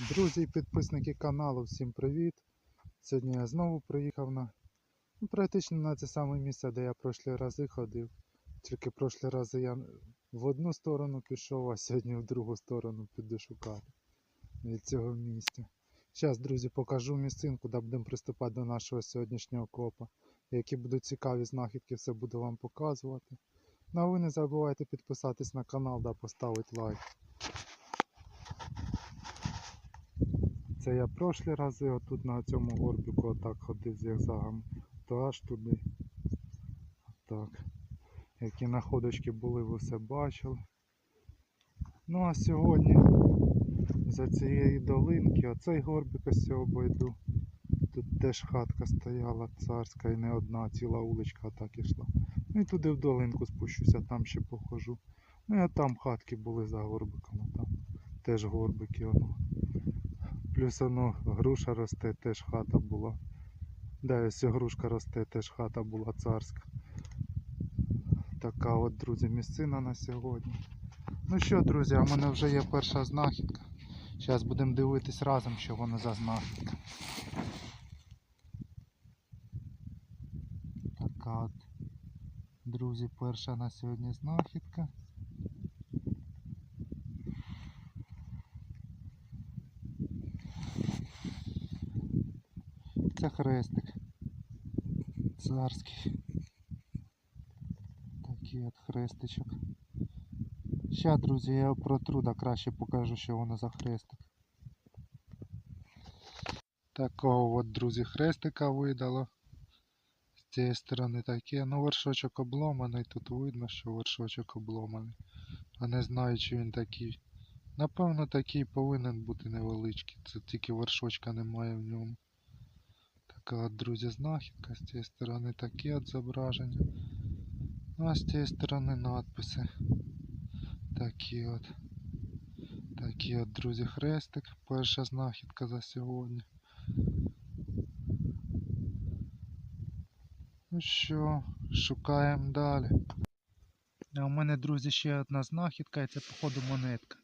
Друзі і підписники каналу, всім привіт! Сьогодні я знову приїхав на ну, практично на це саме місце, де я прошлі рази ходив. Тільки прошлі рази я в одну сторону пішов, а сьогодні в другу сторону піду шукати від цього місця. Зараз, друзі, покажу місцинку, де будемо приступати до нашого сьогоднішнього копа. Які будуть цікаві знахідки, все буду вам показувати. Ну а ви не забувайте підписатись на канал та поставити лайк. Це я прошлі рази отут на цьому горбіку отак ходив зігзагом, то аж туди. Так. Які находочки були, ви все бачили. Ну а сьогодні за цієї долинки, оцей горбик ось цього обойду. Тут теж хатка стояла царська і не одна, ціла уличка так ішла. Ну і туди в долинку спущуся, там ще похожу. Ну а там хатки були за горбиком, там теж горбики воно. Плюс воно груша росте, теж хата була. Да, ось грушка росте, теж хата була царська. Така от, друзі, місцина на сьогодні. Ну що, друзі, в мене вже є перша знахідка. Зараз будемо дивитись разом, що воно за знахідка. Така от, друзі, перша на сьогодні знахідка. Хрестик. Царський. Такий от хрестичок. Ща, друзі, я його протру, да краще покажу, що воно за хрестик. Такого от, друзі, хрестика видало. З цієї сторони таке. Ну, вершочок обломаний, тут видно, що вершочок обломаний. А не знаю, чи він такий. Напевно, такий повинен бути невеличкий. Це тільки вершочка немає в ньому. Така друзі, знахідка. З цієї сторони такі от зображення. Ну а з цієї сторони надписи. Такі от. Такі от, друзі, хрестик. Перша знахідка за сьогодні. Ну що, шукаємо далі. А у мене, друзі, ще одна знахідка, і це, походу, монетка.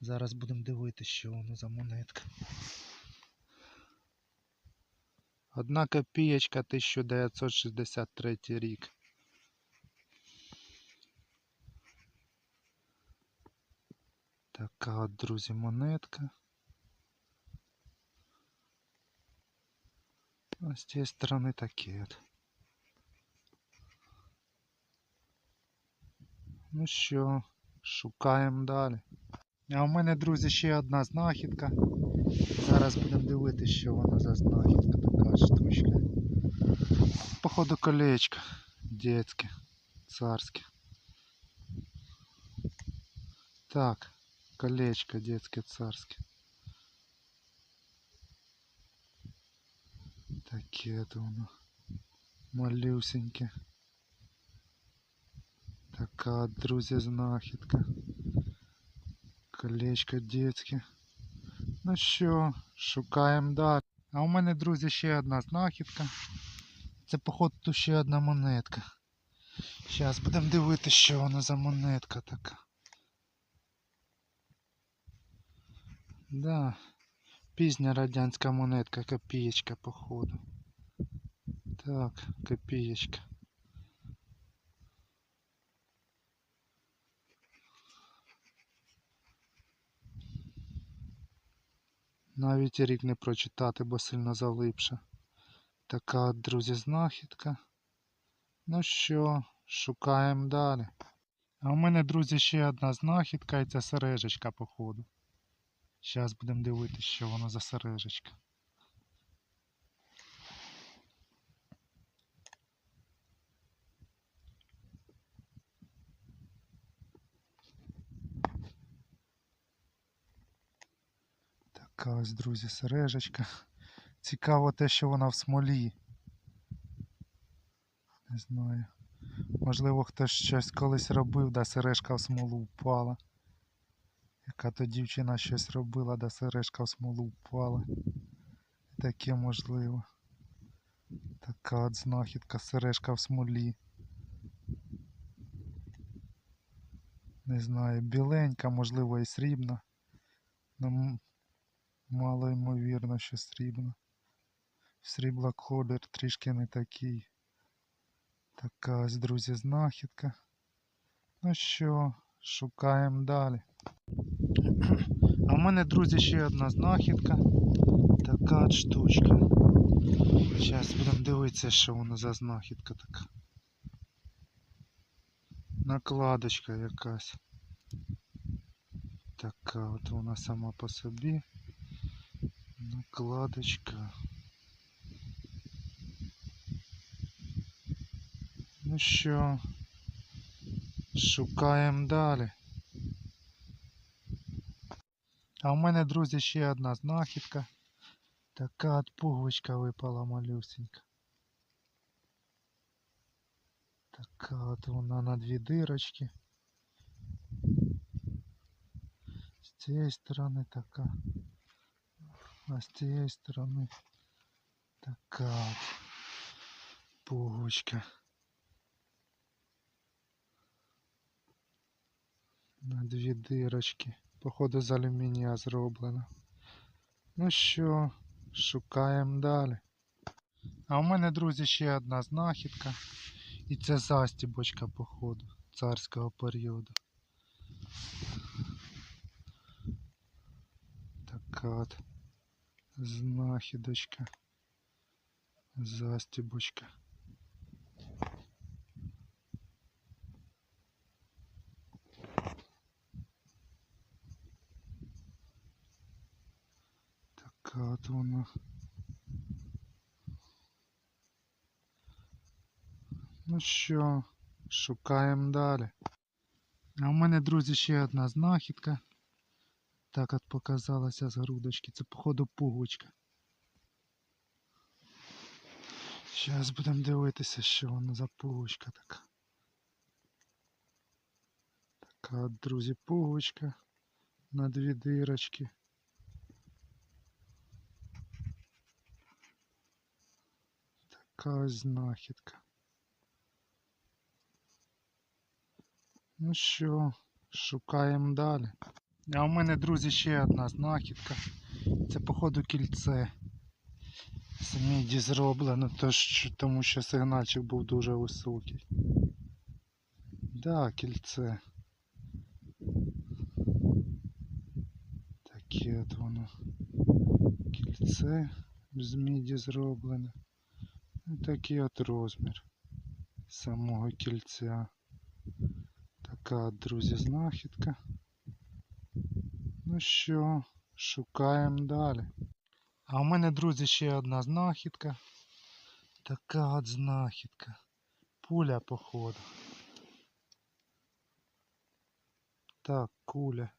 Зараз будемо дивитися, що воно за монетка. Одна копієчка 1963 рік. Така от, друзі, монетка. А з цієї сторони такі от. Ну що, шукаємо далі. А у мене, друзі, ще одна знахідка. Зараз будемо дивитися, що вона за знахідка така штучка. Походу колечко детське, царське. Так, колечко детське царське. Таке это воно. Малюсеньке. Така, от, друзі, знахідка. Колечко детське. Ну що, шукаємо далі. А у мене, друзі, ще одна знахідка. Це, походу, ще одна монетка. Зараз будемо дивитися, що вона за монетка така. Да, пізня радянська монетка, копієчка, походу. Так, копієчка. Навіть рік не прочитати, бо сильно залипша. Така друзі, знахідка. Ну що, шукаємо далі. А у мене, друзі, ще одна знахідка і це сережечка, походу. Зараз будемо дивитися, що воно за сережечка. Така ось, друзі, сережечка. Цікаво те, що вона в смолі. Не знаю. Можливо, хтось щось колись робив, да сережка в смолу впала. Яка то дівчина щось робила, да сережка в смолу впала. Таке можливо. Така от знахідка, сережка в смолі. Не знаю, біленька, можливо, і срібна. Ну, Мало ймовірно, що срібно. Срібла колір трішки не такий. Така ось, друзі, знахідка. Ну що, шукаємо далі. А в мене, друзі, ще одна знахідка. Така штучка. Зараз будемо дивитися, що воно за знахідка така. Накладочка якась. Така от вона сама по собі. Накладочка. Ну що, шукаємо далі. А в мене, друзі, ще одна знахідка. Така от пуговичка випала малюсенька. Така от вона на дві дирочки. З цієї сторони така. А з цієї сторони така от пуговичка. На дві дирочки. Походу з алюмінія зроблено. Ну що, шукаємо далі. А у мене, друзі, ще одна знахідка. І це застібочка, походу, царського періоду. Така от знахідочка. Застібочка. Така от вона. Ну що, шукаємо далі. А у мене, друзі, ще одна знахідка. Так от показалася з грудочки. Це, походу, пуговичка. Зараз будемо дивитися, що вона за пуговичка така. Така друзі, пуговичка на дві дирочки. Така знахідка. Ну що, шукаємо далі. А у мене, друзі, ще одна знахідка. Це, походу, кільце. З міді зроблено, тому що сигнальчик був дуже високий. Да, кільце. Таке от воно. Кільце з міді зроблене. І такий от розмір самого кільця. Така, друзі, знахідка. Ну що, шукаємо далі. А у мене, друзі, ще одна знахідка. Така от знахідка. Пуля, походу. Так, куля.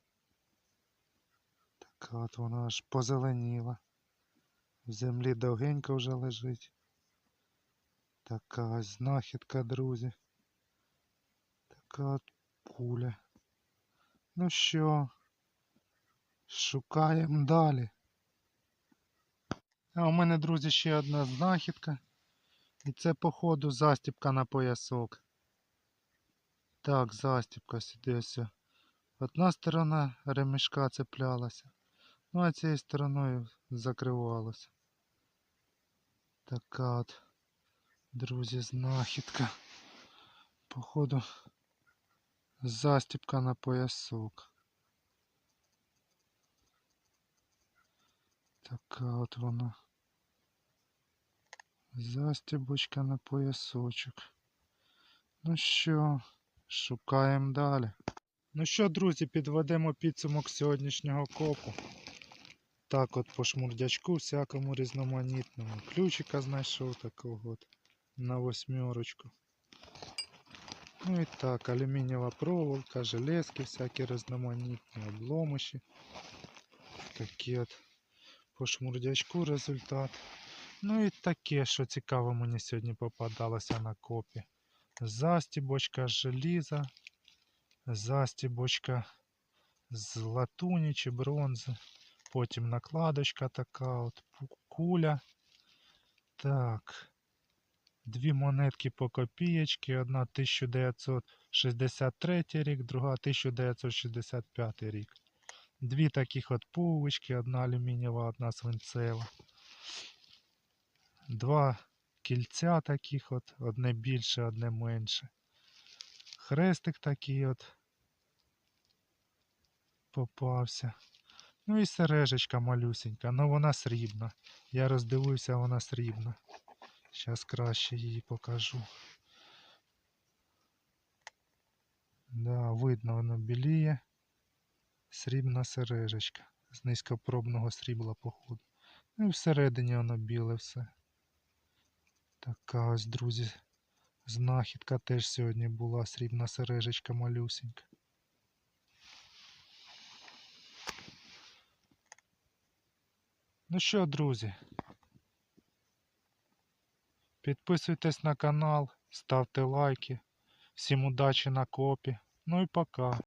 Така от вона аж позеленіла. В землі довгенько вже лежить. Така ось знахідка, друзі. Така от куля. Ну що, шукаємо далі. А у мене, друзі, ще одна знахідка. І це, походу, застіпка на поясок. Так, застіпка сюди ось. Одна сторона ремішка цеплялася, ну а цією стороною закривалася. Така от, друзі, знахідка. Походу, застіпка на поясок. Така от вона. Застібочка на поясочок. Ну що, шукаємо далі. Ну що, друзі, підведемо підсумок сьогоднішнього копу. Так от по шмурдячку всякому різноманітному. Ключика знайшов такого от на восьмерочку. Ну і так, алюмінієва проволока, железки всякі різноманітні, обломиші. Такі от по шмурдячку результат. Ну і таке, що цікаво мені сьогодні попадалося на копі. Застібочка з желіза, застібочка з латуні чи бронзи. Потім накладочка така, от куля. Так. Дві монетки по копієчки. Одна 1963 рік, друга 1965 рік. Дві таких от пулочки, одна алюмінієва, одна свинцева. Два кільця таких от, одне більше, одне менше. Хрестик такий от попався. Ну і сережечка малюсенька, ну вона срібна. Я роздивився, вона срібна. Зараз краще її покажу. Да, видно, воно біліє. Срібна сережечка. З низькопробного срібла, походу. Ну і всередині воно біле все. Така ось, друзі, знахідка теж сьогодні була срібна сережечка малюсенька. Ну що, друзі, підписуйтесь на канал, ставте лайки. Всім удачі на копі. Ну і пока.